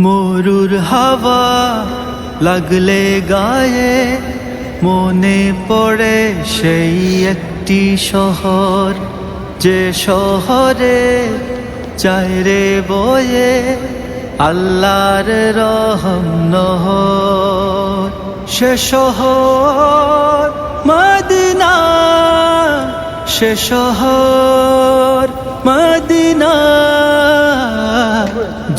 মরুর হাওয়া লাগলে গায়ে, মনে পড়ে সেই একটি শহর। যে শহরে চায় রে বয়ে আল্লাহর রহম নহর। সে শহর মদিনা, সে শহর মদিনা।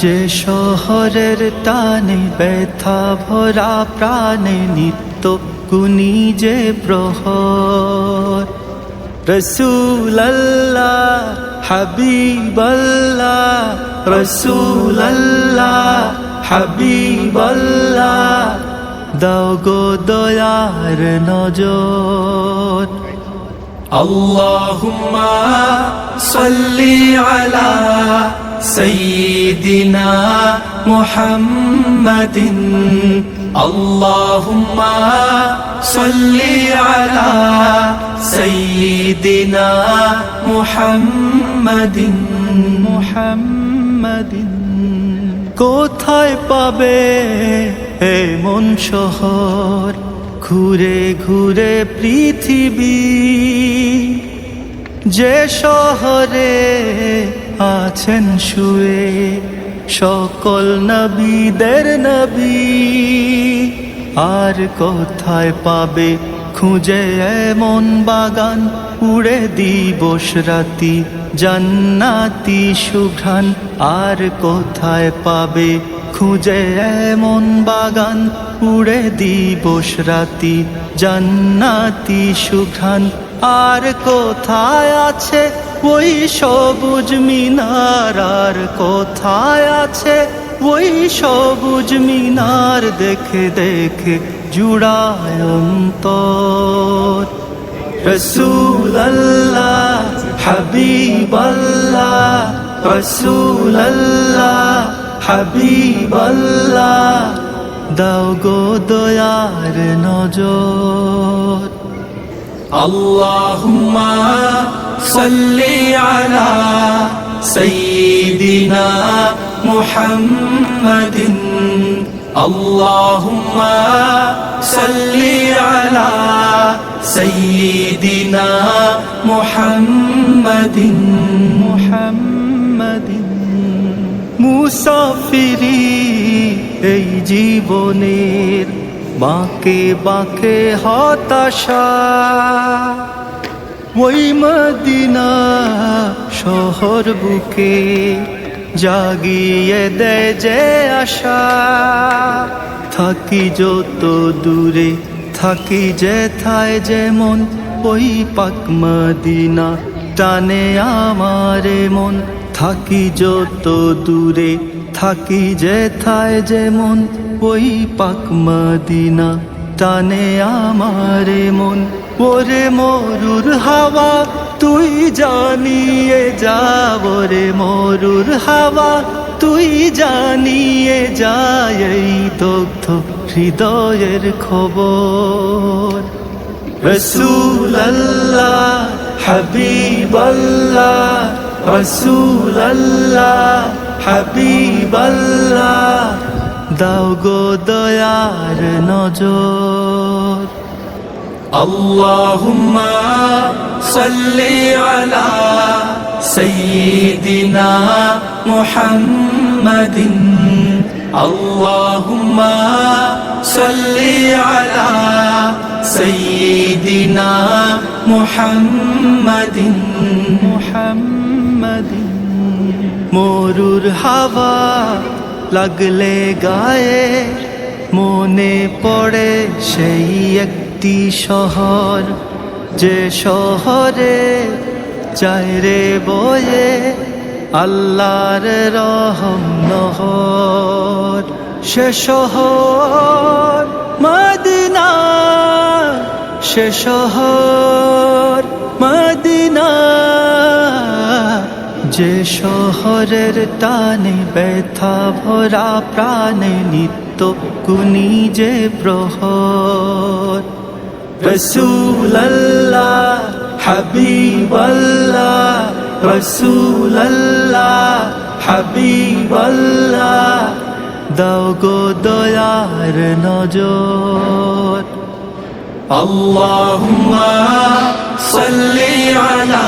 যে শহরের টানে ব্যথা ভরা প্রাণে নিত্য কুনি যে প্রহর রসুল্লাহ হাবিবাল্লাহ রসুল্লাহ হাবিবাল্লাহ দাও গো দয়ার নজর اللهم صل على سيدنا محمد اللهم صل على سيدنا محمد মুহাম্মাদিন কোথায় পাবে এমন শহর ঘুরে ঘুরে পৃথিবী যে শহরে আছেন শুয়ে সকল নবীদের নবী। আর কোথায় পাবে খুঁজে এমন বাগান? উড়ে দিবস রাতি জান্নাতি সুঘ্রাণ। আর কোথায় পাবে খুঁজে এমন বাগান? উড়ে দিবস রাতি জান্নাতি সুঘ্রাণ। আর কোথায় আছে ওই সবুজ মিনার কোথায় আছে? ওই সবুজ মিনার দেখে দেখে জুড়ায়ম তো রসুল আল্লাহ হাবিব আল্লাহ রসুল আল্লাহ হাবিব আল্লাহ দাও গো দয়ার নজর। আল্লাহুম্মা صل على سيدنا محمد اللهم صل على سيدنا محمد মুহাম্মাদিন মুসাফিরি এই জীবনের বাঁকে বাঁকে হতাশা ওই মদিনা শহর বুকে জাগিয়ে দেয় যে আশা। থাকি যত দূরে, থাকি যে থায় যেমন, ওই পাক মদিনা টানে আমারে মন। থাকি যত দূরে, থাকি যে থায় যেমন, ওই পাক মদিনা টানে আমারে মন, ওরে মরুর হাওয়া, তুই জানিয়ে যা ওরে মরুর হাওয়া, তুই জানিয়ে যায় এই দগ্ধ হৃদয়ের খবর। রসুল্লাহ হাবিবাল্লাহ রসুল্লাহ হাবিবাল্লাহ। দাও গো দয়ার নজর اللهم صل على سيدنا محمد اللهم صل على سيدنا محمد মুহাম্মাদিন মরুর হাওয়া লাগলে গায়ে মনে পড়ে সেই একটি শহর। যে শহরে চায় রে বয়ে আল্লাহর রহম নহর। সে শহর মদিনা, সে শহর মদিনা। যে শহরের টানে ব্যথা ভরা প্রাণে নিত্য কুনি যে প্রহর। রসুল্লাহ হাবিবাল্লাহ রসুল্লাহ হাবিবাল্লাহ, দাও গো দয়ার নজর। আল্লাহুম্মা সাল্লি আলা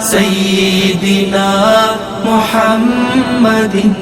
سيدنا محمد